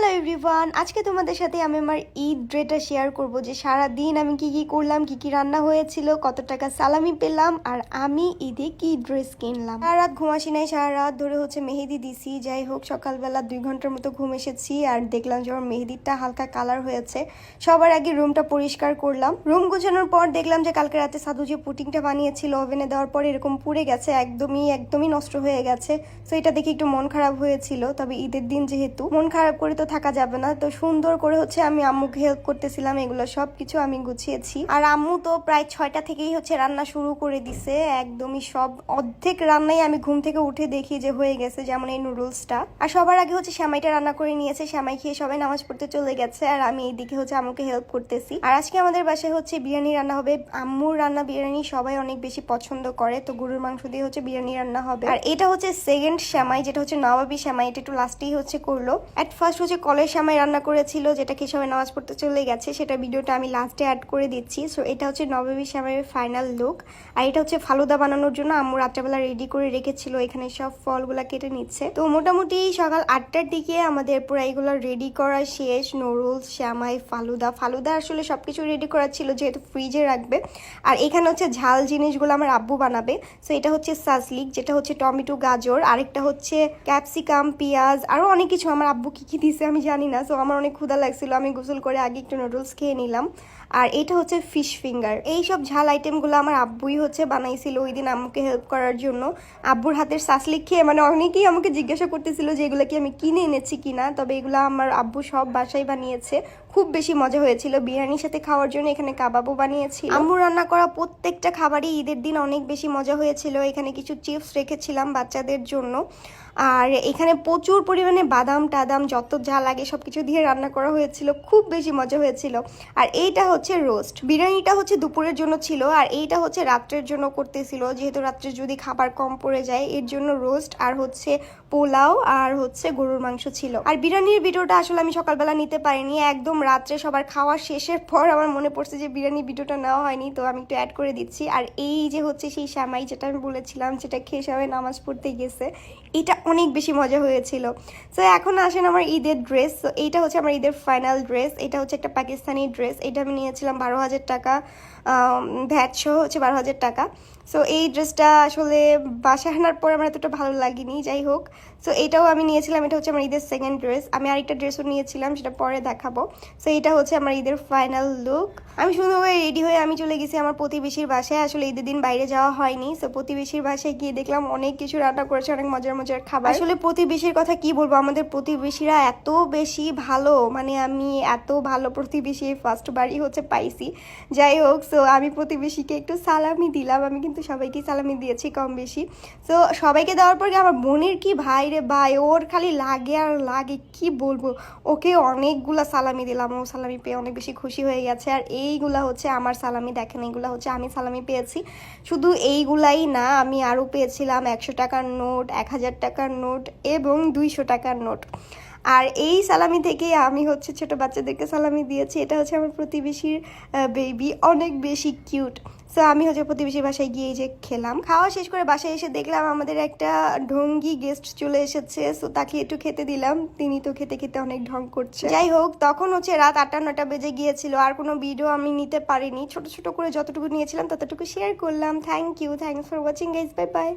Hello everyone আজকে তোমাদের সাথে আমি আমার ঈদ ড্রেটা শেয়ার করব যে সারা দিন আমি কি কি করলাম, কি কি রান্না হয়েছিল, কত টাকা সালামি পেলাম, আর আমি ঈদে কি ড্রেস কিনলাম। সারা রাত ঘুমাসি নাই, সারা রাত ধরে হচ্ছে মেহেদি দিছি। যাই হোক, সকালবেলা দুই ঘণ্টার মতো ঘুম এসেছি, আর দেখলাম যে আমার মেহেদিটা হালকা কালার হয়েছে। সবার আগে রুমটা পরিষ্কার করলাম। রুম গুছানোর পর দেখলাম যে কালকে রাতে সাধু যে পুটিংটা বানিয়েছিল ওভেনে দেওয়ার পর এরকম পুড়ে গেছে, একদমই একদমই নষ্ট হয়ে গেছে। তো এটা দেখে একটু মন খারাপ হয়েছিল, তবে ঈদের দিন যেহেতু মন খারাপ করে তো থাকা যাবে না। তো সুন্দর করে হচ্ছে আমি আম্মুকে হেল্প করতেছিলাম, এগুলো সব কিছু আমি গুছিয়েছি। আর আম্মু তো প্রায় ছয়টা থেকেই হচ্ছে রান্না শুরু করে দিছে। একদমই সব অর্ধেক রান্নাই আমি ঘুম থেকে উঠে দেখি যে হয়ে গেছে যেমন এই নুডলসটা। আর সবার আগে হচ্ছে শ্যামাইটা রান্না করে নিয়েছে। শ্যামাই খেয়ে সবাই নামাজ পড়তে চলে গেছে আর আমি এইদিকে হচ্ছে আম্মুকে হেল্প করতেছি। আর আজকে আমাদের বাসায় হচ্ছে বিরিয়ানি রান্না হবে। আম্মুর রান্না বিরিয়ানি সবাই অনেক বেশি পছন্দ করে, তো গরুর মাংস দিয়ে হচ্ছে বিরিয়ানি রান্না হবে। আর এটা হচ্ছে সেকেন্ড শ্যামাই, যেটা হচ্ছে নবাবি শ্যামাই, এটা একটু লাস্টেই হচ্ছে করল। অ্যাট ফার্স্ট হচ্ছে কলের শ্যামাই রান্না করেছিল, যেটা খেয়ে সবাই নামাজ পড়তে চলে গেছে, সেটা ভিডিওটা আমি লাস্টে অ্যাড করে দিচ্ছি। সো এটা হচ্ছে নবাবি শ্যামাইয়ের ফাইনাল লুক আর এটা হচ্ছে ফালুদা বানানোর জন্য আম্মু রাত্রেবেলা রেডি করে রেখেছিল। এখানে সব ফলগুলা কেটে নিচ্ছে। তো মোটামুটি সকাল আটটার দিকে আমাদের পুরো এইগুলো রেডি করা শেষ। নুডলস শ্যামাই, ফালুদা। ফালুদা আসলে সবকিছু রেডি করা ছিল, যেহেতু ফ্রিজে রাখবে। আর এখানে হচ্ছে ঝাল জিনিসগুলো আমার আব্বু বানাবে। সো এটা হচ্ছে সাজলিক যেটা হচ্ছে টমেটো, গাজর। আরেকটা হচ্ছে ক্যাপসিকাম পেঁয়াজ আরও অনেক কিছু। আমার আব্বু কী কী দিছে আমি জানি না সো আমার অনেক ক্ষুধা লাগছিল, আমি গোসল করে আগে একটু নুডলস খেয়ে নিলাম। আর এটা হচ্ছে ফিশ ফিঙ্গার এই সব ঝাল আইটেমগুলো আমার আব্বুই হচ্ছে বানাইছিল ওই দিন আম্মুকে হেল্প করার জন্য। আব্বুর হাতের সাসলিক খেয়ে মানে অনেকেই আমাকে জিজ্ঞাসা করতেছিল যে এগুলো কি আমি কিনে এনেছি কিনা, তবে এগুলো আমার আব্বু সব বাসায় বানিয়েছে। খুব বেশি মজা হয়েছিল। বিরিয়ানির সাথে খাওয়ার জন্য এখানে কাবাবও বানিয়েছি আম্মু রান্না করা প্রত্যেকটা খাবারই ঈদের দিন অনেক বেশি মজা হয়েছিল। এখানে কিছু চিপস রেখেছিলাম বাচ্চাদের জন্য। আর এখানে প্রচুর পরিমাণে বাদাম, টাদাম, যত যা লাগে সব কিছু দিয়ে রান্না করা হয়েছিল, খুব বেশি মজা হয়েছিল। আর এইটা হচ্ছে রোস্ট বিরিয়ানিটা হচ্ছে দুপুরের জন্য ছিল, আর এইটা হচ্ছে রাত্রের জন্য করতেছিল। যেহেতু রাত্রে যদি খাবার কম পড়ে যায়, এর জন্য রোস্ট আর হচ্ছে পোলাও আর হচ্ছে গরুর মাংস ছিল। আর বিরিয়ানির ভিডিওটা আসলে আমি সকালবেলা নিতে পারিনি, একদম রাত্রে সবার খাওয়া শেষের পর আমার মনে পড়ছে যে বিরিয়ানির ভিডিওটা নেওয়া হয়নি, তো আমি একটু অ্যাড করে দিচ্ছি। আর এই যে হচ্ছে সেই শ্যামাই যেটা আমি বলেছিলাম যেটা খেয়ে সবাই নামাজ পড়তে গেছে, এটা অনেক বেশি মজা হয়েছিল। সো এখন আসেন আমার ঈদের ড্রেস তো এইটা হচ্ছে আমার ঈদের ফাইনাল ড্রেস এটা হচ্ছে একটা পাকিস্তানি ড্রেস এটা আমি নিয়েছিলাম বারো হাজার টাকা ভ্যাট সহ হচ্ছে বারো হাজার টাকা। সো এই ড্রেসটা আসলে বাসায় আনার পর আমার এতটা ভালো লাগেনি, যাই হোক। সো এইটাও আমি নিয়েছিলাম, এটা হচ্ছে আমার ঈদের সেকেন্ড ড্রেস আমি আরেকটা ড্রেসও নিয়েছিলাম, সেটা পরে দেখাবো। সো এইটা হচ্ছে আমার ঈদের ফাইনাল লুক আমি সুন্দরভাবে রেডি হয়ে আমি চলে গেছি আমার প্রতিবেশীর বাসায়। আসলে ঈদের দিন বাইরে যাওয়া হয়নি। সো প্রতিবেশীর বাসায় গিয়ে দেখলাম অনেক কিছু রান্না করেছে, অনেক মজার মজার খাবার। আসলে প্রতিবেশীর কথা কি বলব? আমাদের প্রতিবেশীরা এত বেশি ভালো। মানে আমি এত ভালো প্রতিবেশী ফার্স্ট বারই হচ্ছে পাইছি। যাই হোক সো আমি প্রতিবেশীকে একটু সালামি দিলাম। আমি কিন্তু সবাইকে সালামি দিয়েছি কম বেশি। সো সবাইকে দেওয়ার পর আমার বোনের কি ভাই রে ভাই, ওর খালি লাগে আর লাগে, কি বলব? ওকে অনেকগুলা সালামি দিলাম, ও সালামি পেয়ে অনেক বেশি খুশি হয়ে গেছে। আর এইগুলা হচ্ছে আমার সালামি, দেখেন এইগুলা হচ্ছে আমি সালামি পেয়েছি। শুধু এইগুলাই না, আমি আরও পেয়েছিলাম একশো টাকার নোট, এক হাজার টাকার নোট এবং দুইশো টাকার নোট। আর এই সালামি থেকে আমি হচ্ছে ছোট বাচ্চাদেরকে সালামি দিয়েছি। এটা হচ্ছে আমার প্রতিবেশীর বেবি অনেক বেশি কিউট সো আমি হচ্ছে প্রতিবেশীর বাসায় গিয়ে যে খেলাম। খাওয়া শেষ করে বাসায় এসে দেখলাম আমাদের একটা ঢঙ্গি গেস্ট চলে এসেছে। সো তাকে একটু খেতে দিলাম। তিনি তো খেতে খেতে অনেক ঢং করছে। যাই হোক, তখন হচ্ছে রাত আটটা নটা বেজে গিয়েছিল। আর কোনো ভিডিও আমি নিতে পারিনি। ছোট ছোট করে যতটুকু নিয়েছিলাম, ততটুকু শেয়ার করলাম। Thank you thanks for watching guys bye bye